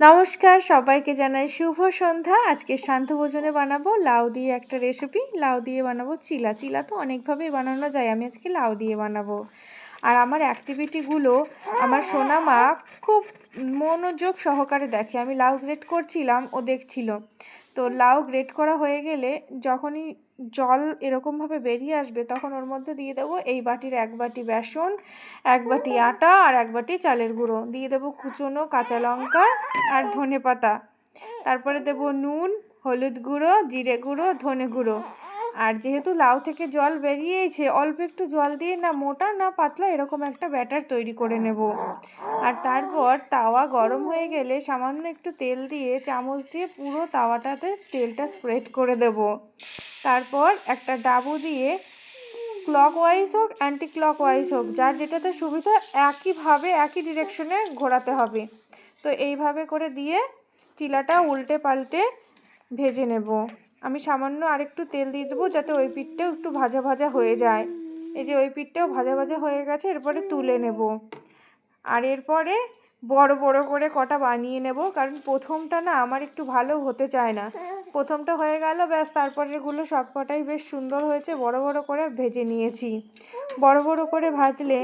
নমস্কার, সবাইকে জানাই শুভ সন্ধ্যা। আজকে শান্ত ভোজনে বানাবো লাউ দিয়ে একটা রেসিপি লাউ দিয়ে বানাবো চিলা। চিলা তো অনেকভাবেই বানানো যায়। আমি আজকে লাউ দিয়ে বানাবো। আর আমার অ্যাক্টিভিটিগুলো আমার সোনা মা খুব মনোযোগ সহকারে দেখে। আমি লাউ গ্রেট করছিলাম, ও দেখছিল। তো লাউ গ্রেট করা হয়ে গেলে যখনই জল এরকমভাবে বেরিয়ে আসবে তখন ওর মধ্যে দিয়ে দেবো এই বাটির এক বাটি বেসন, এক বাটি আটা আর এক বাটি চালের গুঁড়ো। দিয়ে দেবো কুচনো কাঁচা লঙ্কা আর ধনে পাতা তারপরে দেবো নুন, হলুদ গুঁড়ো, জিরে গুঁড়ো, ধনে গুঁড়ো। আর যেহেতু লাউ থেকে জল বেরিয়েছে, অল্প একটু জল দিয়ে না মোটা না পাতলা এরকম একটা ব্যাটার তৈরি করে নেব। আর তারপর তাওয়া গরম হয়ে গেলে সামান্য একটু তেল দিয়ে চামচ দিয়ে পুরো তাওয়াটাতে তেলটা স্প্রেড করে দেব। তারপর একটা ডাবু দিয়ে ক্লক ওয়াইজ হোক অ্যান্টি ক্লক ওয়াইজ হোক, যার যেটাতে সুবিধা একইভাবে, একই ডিরেকশনে ঘোরাতে হবে। তো এইভাবে করে দিয়ে, চিলাটা উল্টে পাল্টে ভেজে নেব। আমি সামান্য আরেকটু তেল দিয়ে দেবো যাতে ওই পিঠটাও একটু ভাজা ভাজা হয়ে যায়। এই যে ওই পিঠটাও ভাজা ভাজা হয়ে গেছে, এরপরে তুলে নেব। আর এরপরে বড় বড় করে কটা বানিয়ে নেব, কারণ প্রথমটা না আমার একটু ভালো হতে চায় না। প্রথমটা হয়ে গেল, ব্যাস তারপরেগুলো সব কটাই বেশ সুন্দর হয়েছে, বড় বড় করে ভেজে নিয়েছি। বড় বড় করে ভাজলে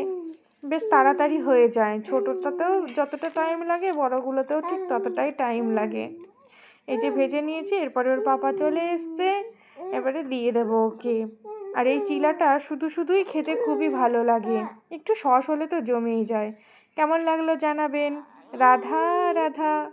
বেশ তাড়াতাড়ি হয়ে যায়। ছোটোটাতেও যতটা টাইম লাগে, বড়গুলোতেও ঠিক ততটাই টাইম লাগে। এই যে ভেজে নিয়েছি, এরপরে ওর পাপা চলে এসছে, এবারে দিয়ে দেবো ওকে। আর এই চিলাটা শুধু শুধুই খেতে খুবই ভালো লাগে। একটু সস হলে তো জমেই যায়। কেমন লাগল জানাবেন? রাধা রাধা।